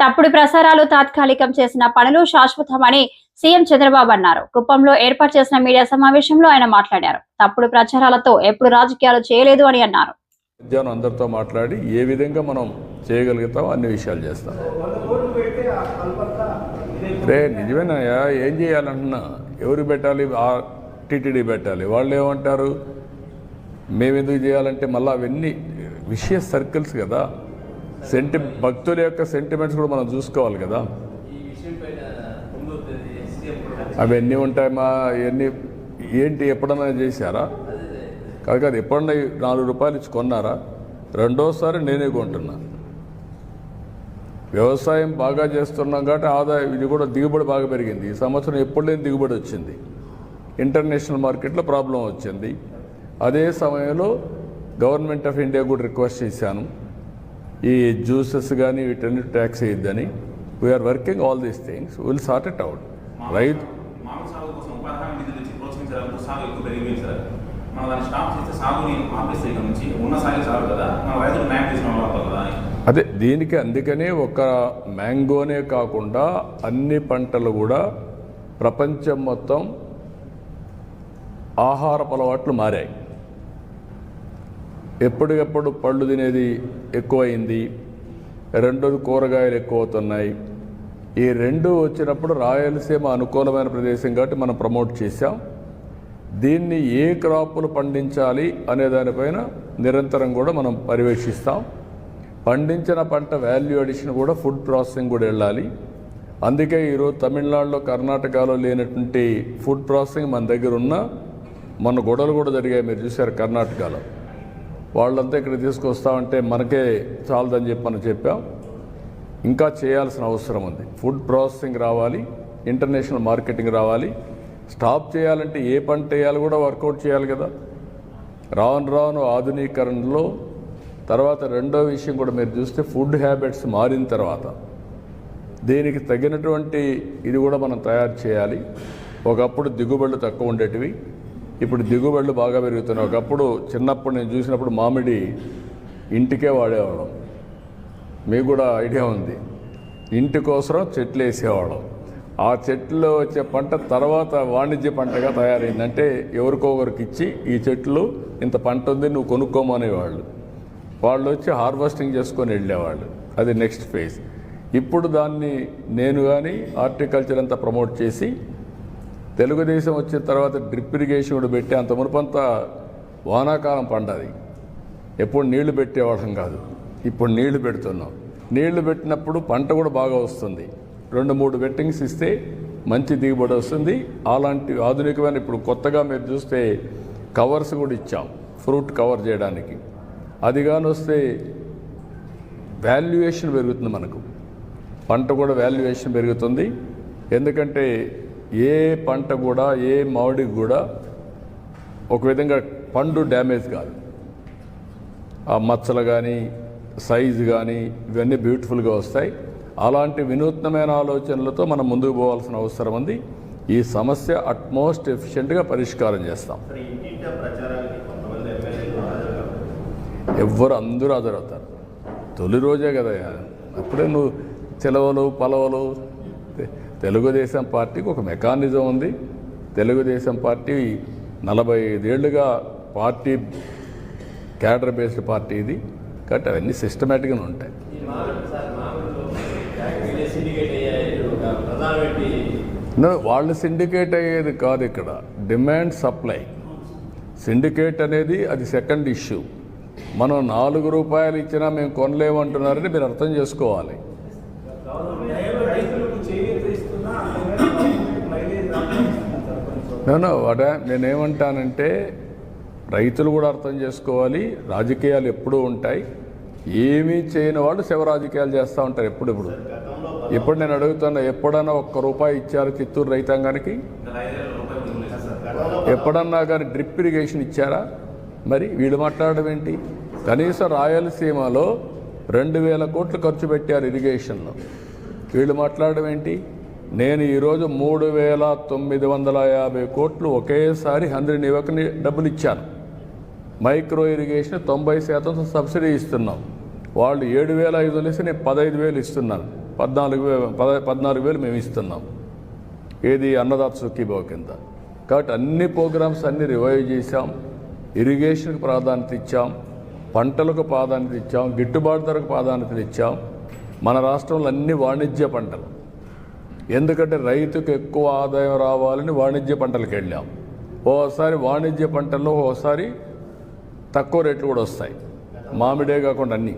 తప్పుడు ప్రసారాలు తాత్కాలికం చేసిన పనులు శాశ్వతమని సీఎం చంద్రబాబు అన్నారు. కుప్పంలో ఏర్పాటు చేసిన మీడియా సమావేశంలో ఆయన మాట్లాడారు. తప్పుడు ప్రచారాలతో ఎప్పుడు రాజకీయాలు చేయలేదు అని అన్నారు. మధ్యాహ్నం అందరితో మాట్లాడి ఏ విధంగా మనం చేయగలుగుతాం అన్ని విషయాలు చేస్తాం. రే నిజమేనాయా? ఏం చేయాలంటున్నా? ఎవరు పెట్టాలి? ఆ టీటీడీ పెట్టాలి. వాళ్ళు ఏమంటారు? మేము ఎందుకు చేయాలంటే మళ్ళీ అవన్నీ విషయ సర్కిల్స్ కదా. సెంటి భక్తుల యొక్క సెంటిమెంట్స్ కూడా మనం చూసుకోవాలి కదా. అవన్నీ ఉంటాయమ్మా ఇవన్నీ ఏంటి ఎప్పుడన్నా చేశారా? కాదు కాదు ఎప్పుడన్నా నాలుగు రూపాయలు ఇచ్చి కొన్నారా? రెండోసారి నేనే కొంటున్నా. వ్యవసాయం బాగా చేస్తున్నాం కాబట్టి ఆదాయం ఇది కూడా దిగుబడి బాగా పెరిగింది. ఈ సంవత్సరం ఎప్పుడు లేని దిగుబడి వచ్చింది. ఇంటర్నేషనల్ మార్కెట్లో ప్రాబ్లం వచ్చింది. అదే సమయంలో గవర్నమెంట్ ఆఫ్ ఇండియా కూడా రిక్వెస్ట్ చేశాను. ఈ జ్యూసెస్ కానీ వీటన్ని tax వేయద్దని we are working all these things will sort it out రైతు అని. అదే దీనికి అందుకనే ఒక మ్యాంగోనే కాకుండా అన్ని పంటలు కూడా ప్రపంచం మొత్తం ఆహారపు అలవాట్లు మారాయి. ఎప్పటికప్పుడు పళ్ళు తినేది ఎక్కువైంది. రెండోది కూరగాయలు ఎక్కువ అవుతున్నాయి ఈ రెండు వచ్చినప్పుడు రాయలసీమ అనుకూలమైన ప్రదేశం కాబట్టి మనం ప్రమోట్ చేశాం. దీన్ని ఏ క్రాపులు పండించాలి అనే దానిపైన నిరంతరం కూడా మనం పర్యవేక్షిస్తాం. పండించిన పంట వాల్యూ అడిషన్ కూడా ఫుడ్ ప్రాసెసింగ్ కూడా వెళ్ళాలి. అందుకే ఈరోజు తమిళనాడులో కర్ణాటకలో లేనటువంటి ఫుడ్ ప్రాసెసింగ్ మన దగ్గర ఉన్న మన గొడవలు కూడా జరిగాయి. మీరు చూశారు కర్ణాటకలో. వాళ్ళంతా ఇక్కడ తీసుకొస్తామంటే మనకే చాలదని చెప్పి మనం చెప్పాం. ఇంకా చేయాల్సిన అవసరం ఉంది. ఫుడ్ ప్రాసెసింగ్ రావాలి ఇంటర్నేషనల్ మార్కెటింగ్ రావాలి. స్టాప్ చేయాలంటే ఏ పంట వేయాలి కూడా వర్కౌట్ చేయాలి కదా. రాను రాను ఆధునీకరణలో తర్వాత రెండో విషయం కూడా మీరు చూస్తే ఫుడ్ హ్యాబిట్స్ మారిన తర్వాత దీనికి తగినటువంటి ఇది కూడా మనం తయారు చేయాలి. ఒకప్పుడు దిగుబడులు తక్కువ ఉండేటివి. ఇప్పుడు దిగుబడులు బాగా పెరుగుతున్నాయి. ఒకప్పుడు చిన్నప్పుడు నేను చూసినప్పుడు మామిడి ఇంటికే వాడేవాళ్ళం. మీకు కూడా ఐడియా ఉంది. ఇంటి కోసం చెట్లు వేసేవాళ్ళం. ఆ చెట్లు వచ్చే పంట తర్వాత వాణిజ్య పంటగా తయారైందంటే ఎవరికో ఒకరికి ఇచ్చి ఈ చెట్లు ఇంత పంట ఉంది నువ్వు కొనుక్కోమనేవాళ్ళు వాళ్ళు వచ్చి హార్వెస్టింగ్ చేసుకొని వెళ్ళేవాళ్ళు. అది నెక్స్ట్ ఫేజ్. ఇప్పుడు దాన్ని నేను కానీ హార్టికల్చర్ అంతా ప్రమోట్ చేసి తెలుగుదేశం వచ్చిన తర్వాత డ్రిప్ ఇరిగేషన్ కూడా పెట్టి అంత మునుపంతా వానాకాలం పండది. ఎప్పుడు నీళ్ళు పెట్టేవాళ్ళం కాదు. ఇప్పుడు నీళ్ళు పెడుతున్నాం. నీళ్ళు పెట్టినప్పుడు పంట కూడా బాగా వస్తుంది. రెండు మూడు వెట్టింగ్స్ ఇస్తే మంచి దిగుబడి వస్తుంది. అలాంటి ఆధునికమైన ఇప్పుడు కొత్తగా మీరు చూస్తే కవర్స్ కూడా ఇచ్చాం. ఫ్రూట్ కవర్ చేయడానికి. అది కానీ వస్తే వాల్యుయేషన్ పెరుగుతుంది మనకు. పంట కూడా వాల్యుయేషన్ పెరుగుతుంది. ఎందుకంటే ఏ పంట కూడా ఏ మామిడికి కూడా ఒక విధంగా పండు డ్యామేజ్ కాదు. ఆ మచ్చలు కానీ సైజు కానీ ఇవన్నీ బ్యూటిఫుల్గా వస్తాయి. అలాంటి వినూత్నమైన ఆలోచనలతో మనం ముందుకు పోవాల్సిన అవసరం ఉంది. ఈ సమస్య అట్మోస్ట్ ఎఫిషియెంట్గా పరిష్కారం చేస్తాం. ఎవ్వరు అందరూ హాజరవుతారు. తొలి రోజే కదా అప్పుడే నువ్వు సెలవులు పలవలు తెలుగుదేశం పార్టీకి ఒక మెకానిజం ఉంది. తెలుగుదేశం పార్టీ నలభై ఐదేళ్ళుగా పార్టీ క్యాడర్ బేస్డ్ పార్టీ ఇది. కాబట్టి అవన్నీ సిస్టమేటిక్గా ఉంటాయి. వాళ్ళు సిండికేట్ అయ్యేది కాదు ఇక్కడ. Demand supply. సిండికేట్ అనేది అది సెకండ్ ఇష్యూ. మనం నాలుగు రూపాయలు ఇచ్చినా మేము కొనలేమంటున్నారని మీరు అర్థం చేసుకోవాలి. నేను వాట నేనేమంటానంటే రైతులు కూడా అర్థం చేసుకోవాలి రాజకీయాలు ఎప్పుడూ ఉంటాయి. ఏమీ చేయని వాళ్ళు శివ రాజకీయాలు చేస్తూ ఉంటారు ఎప్పుడెప్పుడు ఇప్పుడు నేను అడుగుతున్నా ఎప్పుడన్నా ఒక్క రూపాయి ఇచ్చారు చిత్తూరు రైతాంగానికి? ఎప్పుడన్నా కానీ డ్రిప్ ఇరిగేషన్ ఇచ్చారా? మరి వీళ్ళు మాట్లాడడం ఏంటి? కనీసం రాయలసీమలో రెండు వేల కోట్లు ఖర్చు పెట్టారు ఇరిగేషన్లో. వీళ్ళు మాట్లాడడం ఏంటి? నేను ఈరోజు మూడు వేల తొమ్మిది వందల యాభై కోట్లు ఒకేసారి హండ్రెడ్ యువకని డబ్బులు ఇచ్చాను మైక్రో ఇరిగేషన్ తొంభై శాతం సబ్సిడీ ఇస్తున్నాం. వాళ్ళు ఏడు వేల ఐదు వందలు నేను పదహైదు వేలు ఇస్తున్నాను. పద్నాలుగు వే పద పద్నాలుగు వేలు మేము ఇస్తున్నాం. ఏది అన్నదాత సుఖీభావ కింద. కాబట్టి అన్ని ప్రోగ్రామ్స్ అన్ని రివైవ్ చేశాం. ఇరిగేషన్కు ప్రాధాన్యత ఇచ్చాం. పంటలకు ప్రాధాన్యత ఇచ్చాం. గిట్టుబాటు ధరకు ప్రాధాన్యత ఇచ్చాం మన రాష్ట్రంలో అన్ని వాణిజ్య పంటలు. ఎందుకంటే రైతుకు ఎక్కువ ఆదాయం రావాలని వాణిజ్య పంటలకు వెళ్ళాం. ఓసారి వాణిజ్య పంటల్లో ఓసారి తక్కువ రేట్లు కూడా వస్తాయి. మామిడే కాకుండా అన్నీ.